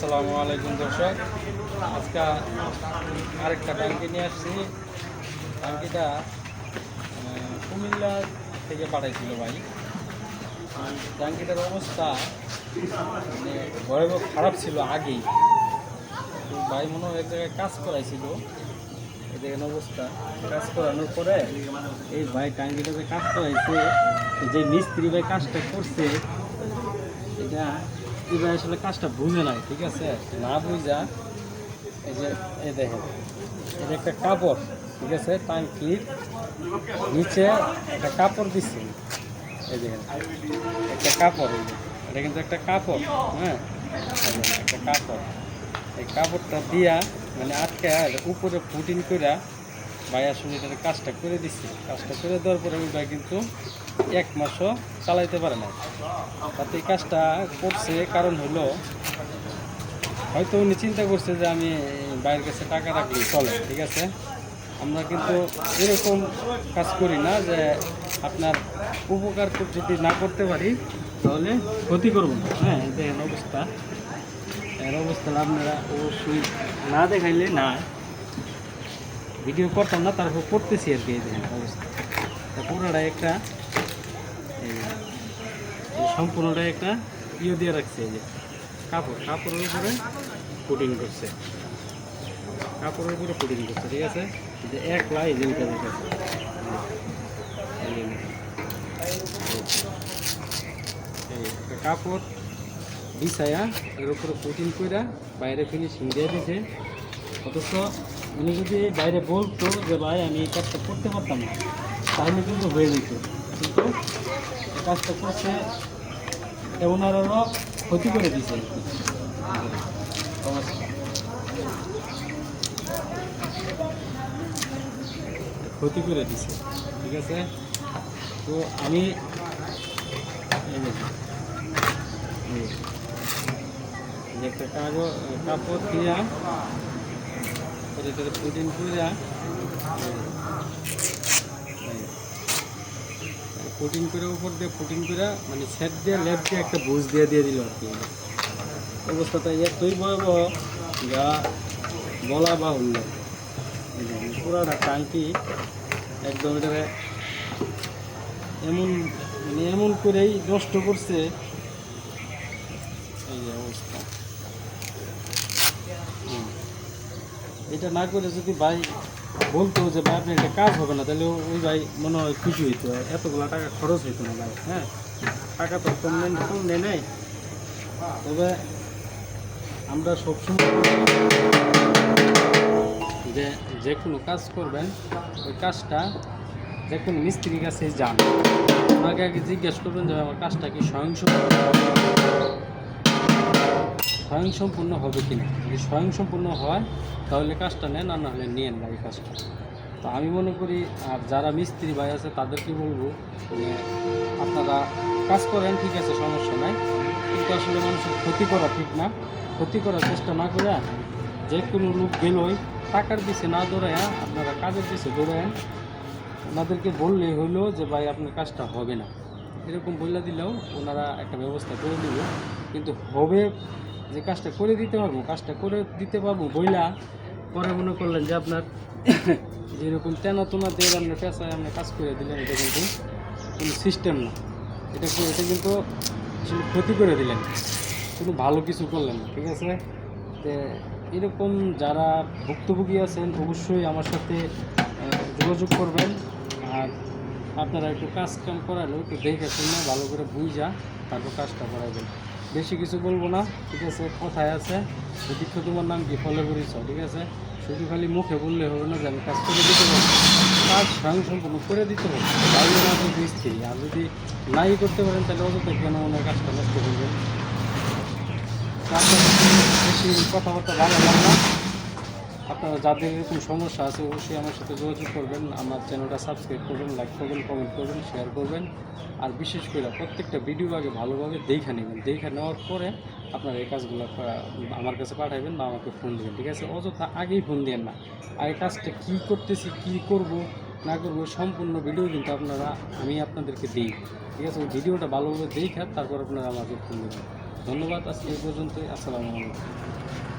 আসসালামু আলাইকুম, দর্শক। আজকে আরেকটা ট্যাঙ্কি নিয়ে আসছি। ট্যাঙ্কিটা কুমিল্লা থেকে পাঠাইছিল ভাই। ট্যাঙ্কিটার অবস্থা মানে ভয়াবহ খারাপ ছিল আগেই। ভাই মনে হয় এক জায়গায় কাজ করাইছিল। এই অবস্থা। কাজ করানোর পরে এই ভাই ট্যাঙ্কিটাতে কাজ করাইছে। যে মিস্ত্রি ভাই কাজটা করছে, এটা এবার আসলে কাজটা বুঝে নাই, ঠিক আছে? না বুঝা, এই যে, এই দেখেন, এটা একটা কাপড়, ঠিক আছে? টাঙ্কির নিচে একটা কাপড় দিচ্ছে এই দেখেন, একটা কাপড় এটা কিন্তু একটা কাপড় হ্যাঁ? একটা কাপড়। এই কাপড়টা দিয়া মানে আটকে উপরে ফুটিং করে ভাই আসলে এটার কাজটা করে দিচ্ছে কাজটা করে দেওয়ার পরে ওই ভাই কিন্তু এক মাসও চালাইতে পারে না তাতে এই কাজটা করছে, কারণ হলো হয়তো উনি চিন্তা করছে যে আমি বাইরের কাছে টাকা রাখলে চলে ঠিক আছে? আমরা কিন্তু এরকম কাজ করি না যে আপনার উপকার কর- যদি না করতে পারি, তাহলে ক্ষতি করব না। হ্যাঁ দেখেন অবস্থা। এর অবস্থা আপনারা অবশ্যই না দেখাইলে না। ভিডিও করতাম না তারপর করতেছি আর কি অবস্থা। পুরোটা একটা সম্পূর্ণটা একটা ইয়ে দিয়ে রাখছে এই যে কাপড়। কাপড়ের উপরে পুটিং করছে। কাপড়ের উপরে পুটিং করছে ঠিক আছে? যে এক লাই যে উঠে দেখেছে এই যে, এই একটা কাপড় বিছায়া এর উপরে পুটিং কইরা বাইরে ফিনিশিং দিয়ে দিছে। অথচ উনি যদি বাইরে বলতো যে ভাই, আমি এই কাজটা করতে পারতাম না। তাহলে কিন্তু হয়ে যেত। কিন্তু কাজটা করছে আরও ক্ষতি করে অবস্থা। ক্ষতি করে দিছে, ঠিক আছে? তো আমি একটা কাগজ, কাপড় দিয়া এটাতে করে উপর দিয়ে পুটিন করে মানে সেট দিয়ে লেপ দিয়ে একটা বুঝ দিয়ে দিয়ে দিল আর কি অবস্থাটা এতই ভয়াবহ যা বলা বা দেখুন, পুরাটা টাঙ্কি একদম এটাকে এমন মানে এমন করেই নষ্ট করছে এই অবস্থা। এটা না করে যদি ভাই বলতো যে, ভাই, আপনি এটা কাজ হবে না, তাহলে ওই ভাই মনে হয় খুশি হইতো। এতগুলো টাকা খরচ হইতো না ভাই হ্যাঁ? টাকা তো কম নেন, কম নেই নাই। তবে আমরা সবসময় যে যে কোনো কাজ করবেন, ওই কাজটা যে কোনো মিস্ত্রির কাছে যান। ওনাকে আগে জিজ্ঞেস করবেন যে, আমার কাজটা কি স্বয়ংসম্পূর্ণ স্বয়ংসম্পূর্ণ হবে কি না যদি স্বয়ংসম্পূর্ণ হয়, তাহলে কাজটা নেন আর নাহলে নিয়েন না এই কাজটা। তো আমি মনে করি, আর যারা মিস্ত্রি ভাই আছে, তাদেরকে বলব যে, আপনারা কাজ করেন, ঠিক আছে, সমস্যা নাই। কিন্তু আসলে মানুষের ক্ষতি করা ঠিক না। ক্ষতি করার চেষ্টা না করে যে কোনো লোক গেলই টাকার পিছে না দৌড়ায়া, আপনারা কাজের পিছে দৌড়ায়েন ওনাদেরকে বললে হইল যে, ভাই, আপনার কাজটা হবে না। এরকম বললে দিলেও ওনারা একটা ব্যবস্থা করে দিল কিন্তু হবে যে কাজটা করে দিতে পারব কাজটা করে দিতে পারব বইলা পরে মনে করলেন যে আপনার যেরকম তেনা তোনা দিয়ে আপনার পেশায় আপনি কাজ করে দিলেন এটা কিন্তু কোনো সিস্টেম না। এটা এটা কিন্তু ক্ষতি করে দিলেন। কোনো ভালো কিছু করলেন না ঠিক আছে? তো এরকম যারা ভুক্তভোগী আছেন অবশ্যই আমার সাথে যোগাযোগ করবেন। আর আপনারা একটু কাজ কাম করালো একটু দেখে শুনে ভালো করে বুঝা তারপর কাজটা করাবেন। বেশি কিছু বলব না, ঠিক আছে? কথায় আছে। দীক্ষ তোমার নাম কি? ফলে করেছ ঠিক আছে? শুধু খালি মুখে বললে হবে না যে আমি কাজ করে দিতে পারব। কাজ স্বয়ং সম্পূর্ণ করে দিতে হবে। তাহলে তো আর যদি নাই করতে পারেন, তাহলে অযথা কেন ওনার কাজটা নষ্ট করবেন? কাজটা বেশি কথাবার্তা ভালো লাগল আপনারা যাদের এরকম সমস্যা আছে, অবশ্যই আমার সাথে যোগাযোগ করবেন, আমার চ্যানেলটা সাবস্ক্রাইব করবেন লাইক করবেন কমেন্ট করবেন শেয়ার করবেন। আর বিশেষ করে প্রত্যেকটা ভিডিও আগে ভালোভাবে দেখে নেবেন। দেখে নেওয়ার পরে আপনারা এই কাজগুলো আমার কাছে পাঠাবেন বা আমাকে ফোন দেবেন, ঠিক আছে? অযথা আগেই ফোন দেন না। আগে কাজটা কী করতেছি, কী করব, না করব সম্পূর্ণ ভিডিও কিন্তু আপনারা, আমি আপনাদেরকে দিই। ঠিক আছে? ওই ভিডিওটা ভালোভাবে দেখে তারপর আপনারা আমাকে ফোন দেবেন। ধন্যবাদ, আজকে এই পর্যন্তই। আসসালামু আলাইকুম।